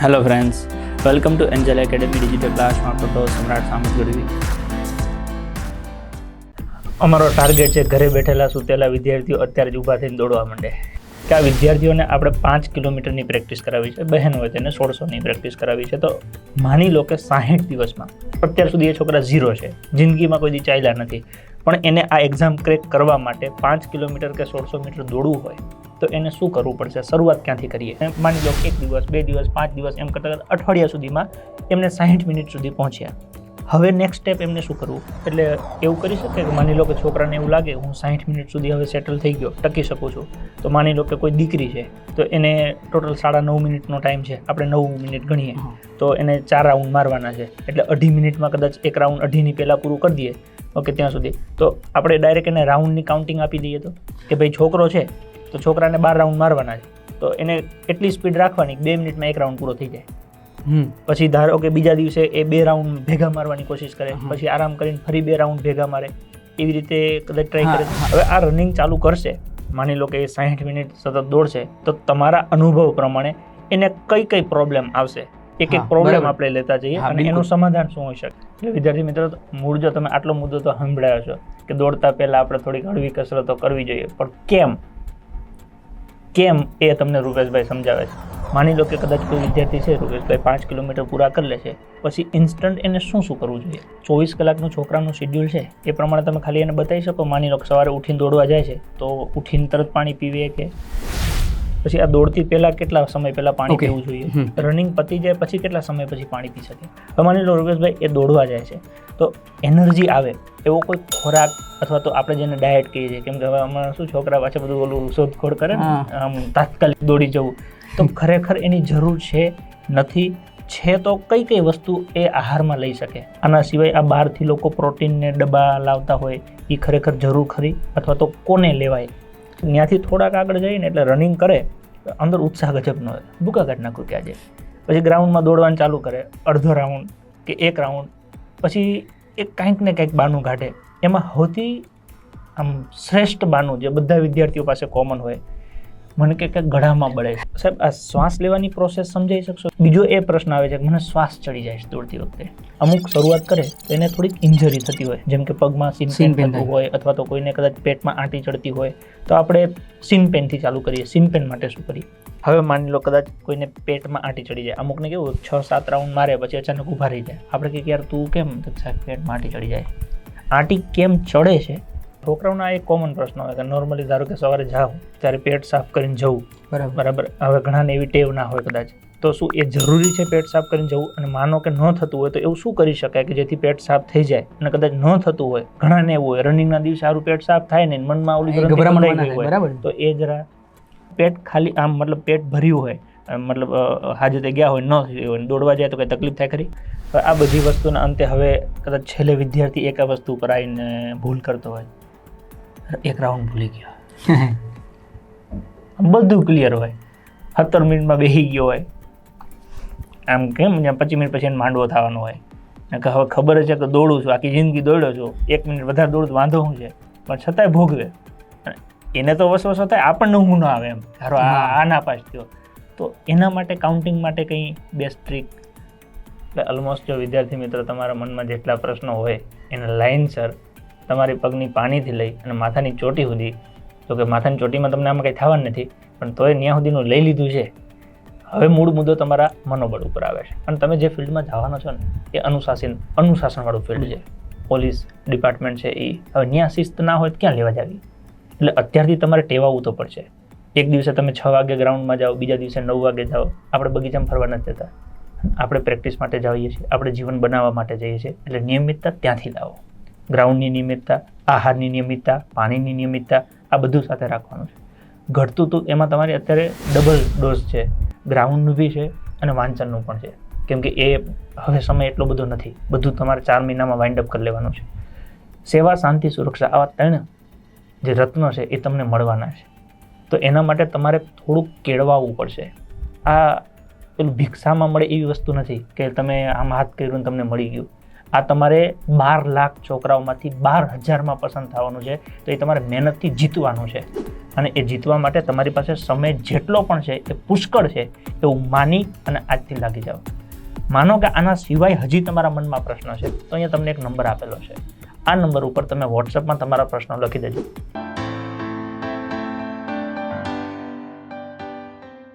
Hello friends welcome to Angel Academy digital ક્લાસમાં તો સમ્રાટ સામત ગઢવી અમારો ટાર્ગેટ છે, ઘરે બેઠેલા સૂતેલા વિદ્યાર્થીઓ અત્યારે જ ઊભા થઈને દોડવા માંડે. કે આ વિદ્યાર્થીઓને આપણે પાંચ કિલોમીટરની પ્રેક્ટિસ કરાવી છે, બહેન હોય તેને સોળસોની પ્રેક્ટિસ કરાવી છે. તો માની લો કે સાહીઠ દિવસમાં, અત્યાર સુધી એ છોકરા ઝીરો છે, જિંદગીમાં કોઈ દી ચાલ્યા નથી. પણ એને આ એક્ઝામ ક્રેક કરવા માટે પાંચ કિલોમીટર કે સોળસો મીટર દોડવું હોય તો એને શું કરવું પડશે? શરૂઆત ક્યાંથી કરીએ? એમ માની લો કે એક દિવસ બે દિવસ પાંચ દિવસ એમ કરતાં કરતાં અઠવાડિયા સુધીમાં એમને સાહીઠ મિનિટ સુધી પહોંચ્યા. હવે નેક્સ્ટ સ્ટેપ એમને શું કરવું? એટલે એવું કરી શકે કે માની લો કે છોકરાને એવું લાગે હું સાહીઠ મિનિટ સુધી હવે સેટલ થઈ ગયો ટકી શકું છું. તો માની લો કે કોઈ દીકરી છે તો એને ટોટલ સાડા નવ મિનિટનો ટાઈમ છે આપણે નવ મિનિટ ગણીએ. તો એને ચાર રાઉન્ડ મારવાના છે. એટલે અઢી મિનિટમાં કદાચ એક રાઉન્ડ અઢીની પહેલાં પૂરું કરી દઈએ. ઓકે ત્યાં સુધી. તો આપણે ડાયરેક્ટ એને રાઉન્ડની કાઉન્ટિંગ આપી દઈએ તો? કે ભાઈ છોકરો છે તો છોકરાને બાર રાઉન્ડ મારવાના છે. તો એને એટલી સ્પીડ રાખવાની બે મિનિટમાં એક રાઉન્ડ પૂરો થઈ જાય. પછી ધારો કે બીજા દિવસે એ બે રાઉન્ડ ભેગા મારવાની કોશિશ કરે પછી આરામ કરીને ફરી બે રાઉન્ડ ભેગા મારે એવી રીતે કદાચ ટ્રાય કરે. હવે આ રનિંગ ચાલુ કરશે માની લો કે એ સાહીઠ મિનિટ સતત દોડશે તો તમારા અનુભવ પ્રમાણે એને કઈ કઈ પ્રોબ્લેમ આવશે? એક એક પ્રોબ્લેમ આપણે લેતા જઈએ અને એનું સમાધાન શું હોઈ શકે? એટલે વિદ્યાર્થી મિત્રો મૂળ જો તમે આટલો મુદ્દો તો સંભળાયો છો કે દોડતા પહેલાં આપણે થોડીક હળવી કસરતો કરવી જોઈએ પણ કેમ? કેમ એ તમને રૂપેશભાઈ સમજાવે છે? માની લો કે કદાચ કોઈ વિદ્યાર્થી છે, રૂપેશભાઈ પાંચ કિલોમીટર પૂરા કરી લે છે, પછી ઇન્સ્ટન્ટ એને શું શું કરવું જોઈએ? ચોવીસ કલાકનું છોકરાનું શેડ્યુલ છે, એ પ્રમાણે તમે ખાલી એને બતાવી શકો? માની લો કે સવારે ઉઠીને દોડવા જાય છે, તો ઉઠીને તરત પાણી પીવે કે? પછી આ દોડતી પહેલાં કેટલા સમય પહેલાં પાણી. પીવું જોઈએ? રનિંગ પતી જાય પછી કેટલા સમય પછી પાણી પી શકે? હવે માની લો રૂપેશભાઈ એ દોડવા જાય છે. તો એનર્જી આવે. એવો કોઈ ખોરાક અથવા તો આપણે જેને ડાયટ કહીએ છીએ કેમ કે હવે અમારા શું છોકરા પાછળ બધું ઓલું શોધખોળ કરે ને આમ તાત્કાલિક દોડી જવું. તો ખરેખર એની જરૂર છે નથી. છે તો કઈ કઈ વસ્તુ એ આહારમાં લઈ શકે? આના સિવાય આ બહારથી લોકો પ્રોટીનને ડબ્બા લાવતા હોય એ ખરેખર જરૂર ખરી? અથવા તો કોને લેવાય? ત્યાંથી થોડાક આગળ જઈને એટલે રનિંગ કરે, અંદર ઉત્સાહ ગજબનો હોય. ભૂકા કાઢ નાખું કે પછી ગ્રાઉન્ડમાં દોડવાનું ચાલુ કરે, અડધો રાઉન્ડ કે એક રાઉન્ડ પછી એક કાંઈક ને કંઈક બાનું કાઢે એમાં સૌથી આમ શ્રેષ્ઠ બાનું જે બધા વિદ્યાર્થીઓ પાસે કોમન હોય મને કે ગળામાં બળે છે. સાહેબ આ શ્વાસ લેવાની પ્રોસેસ સમજાવી શકશો? બીજો એ પ્રશ્ન આવે છે કે મને શ્વાસ ચડી જાય છે દોડતી વખતે. અમુક શરૂઆત કરે તો એને થોડીક ઇન્જરી થતી હોય. જેમ કે પગમાં સીન પેન થતું હોય અથવા તો કોઈને કદાચ પેટમાં આંટી ચડતી હોય તો આપણે સીન પેનથી ચાલુ કરીએ. સીન પેન માટે શું કરીએ? હવે માની લો કદાચ કોઈને પેટમાં આંટી ચડી જાય. અમુકને કેવું છ સાત રાઉન્ડ મારે પછી અચાનક ઊભા રહી જાય. આપણે કે યાર તું કેમ? સાહેબ પેટમાં આંટી ચડી જાય. આંટી કેમ ચડે છે? છોકરાઓના એક કોમન પ્રશ્ન હોય કે નોર્મલી ધારો કે સવારે જાઓ ત્યારે પેટ સાફ કરીને જવું. બરાબર. બરાબર? હવે ઘણાને એવી ટેવ ના હોય કદાચ. તો શું એ જરૂરી છે પેટ સાફ કરીને જવું? અને માનો કે ન થતું હોય તો એવું શું કરી શકાય કે જેથી પેટ સાફ થઈ જાય અને કદાચ ન થતું હોય? ઘણાને એવું હોય રનિંગના દિવસે સારું પેટ સાફ થાય ને મનમાં ઓલી તો એ જરા પેટ ખાલી આમ મતલબ પેટ ભર્યું હોય મતલબ હાજતે ગયા હોય ન થયું હોય દોડવા જાય તો કંઈ તકલીફ થાય ખરી? આ બધી વસ્તુના અંતે હવે કદાચ છેલ્લે વિદ્યાર્થી એક વસ્તુ ઉપર આવીને ભૂલ કરતો હોય. એક રાઉન્ડ ભૂલી ગયો બધું ક્લિયર હોય. સત્તર મિનિટમાં બેસી ગયો હોય. આમ કેમ? પચીસ મિનિટ પછી એને માંડવો થવાનો હોય. ને કે હવે ખબર જ છે કે દોડું છું આખી જિંદગી દોડ્યો છું. એક મિનિટ વધારે દોડું વાંધો શું છે? પણ છતાંય ભોગવે. એને તો વસવસો થાય આપણને હું ન આવે એમ. ધારો આ. આ ના પાસ થયો. તો એના માટે કાઉન્ટિંગ માટે કંઈ બેસ્ટ ટ્રીક એટલે ઓલમોસ્ટ જો વિદ્યાર્થી મિત્રો તમારા મનમાં જેટલા પ્રશ્નો હોય એને લાઇનસર તમારી પગની પાણીથી લઈ અને માથાની ચોટી સુધી. તો કે માથાની ચોટીમાં તમને આમાં કંઈ થવાનું નથી, પણ તોય ત્યાં સુધીનું લઈ લીધું છે. હવે મૂળ મુદ્દો તમારા મનોબળ ઉપર આવે છે. અને તમે જે ફિલ્ડમાં જવાનો છો ને, એ અનુશાસન, અનુશાસનવાળું ફિલ્ડ છે. પોલીસ ડિપાર્ટમેન્ટ છે એ હવે ત્યાં શિસ્ત ના હોય તો ક્યાં લેવા જાવી? એટલે અત્યારથી તમારે ટેવાવું તો પડશે. એક દિવસે તમે છ વાગે ગ્રાઉન્ડમાં જાઓ, બીજા દિવસે નવ વાગે જાઓ. આપણે બગીચામાં ફરવા નથી જતા. આપણે પ્રેક્ટિસ માટે જઈએ છીએ. આપણે જીવન બનાવવા માટે જઈએ છીએ. એટલે નિયમિતતા ત્યાંથી લાવો. ગ્રાઉન્ડની નિયમિતતા, આહારની નિયમિતતા, પાણીની નિયમિતતા, આ બધું સાથે રાખવાનું છે. ઘટતું તો એમાં તમારી અત્યારે ડબલ ડોઝ છે. ગ્રાઉન્ડનું બી છે અને વાંચનનું પણ છે. કેમ કે એ હવે સમય એટલો બધો નથી. બધું તમારે ચાર મહિનામાં વાઇન્ડ અપ કરી લેવાનું છે. સેવા, શાંતિ, સુરક્ષા, આવા ત્રણ જે રત્નો છે એ તમને મળવાના છે. તો એના માટે તમારે થોડુંક કેળવાવું પડશે. આ પેલું ભિક્ષામાં મળે એવી વસ્તુ નથી કે તમે આમ હાથ કર્યું તમને મળી ગયું. આ તમારે બાર લાખ છોકરાઓમાંથી બાર હજારમાં પસંદ થવાનું છે, તો એ તમારે મહેનતથી જીતવાનું છે. અને એ જીતવા માટે તમારી પાસે સમય જેટલો પણ છે, એ પુષ્કળ છે એવું માની અને આજથી લાગી જાઓ માનો કે આના સિવાય હજી તમારા મનમાં પ્રશ્ન છે, તો અહીંયા તમને એક નંબર આપેલો છે. આ નંબર ઉપર તમે વોટ્સઅપમાં તમારા પ્રશ્નો લખી દેજો.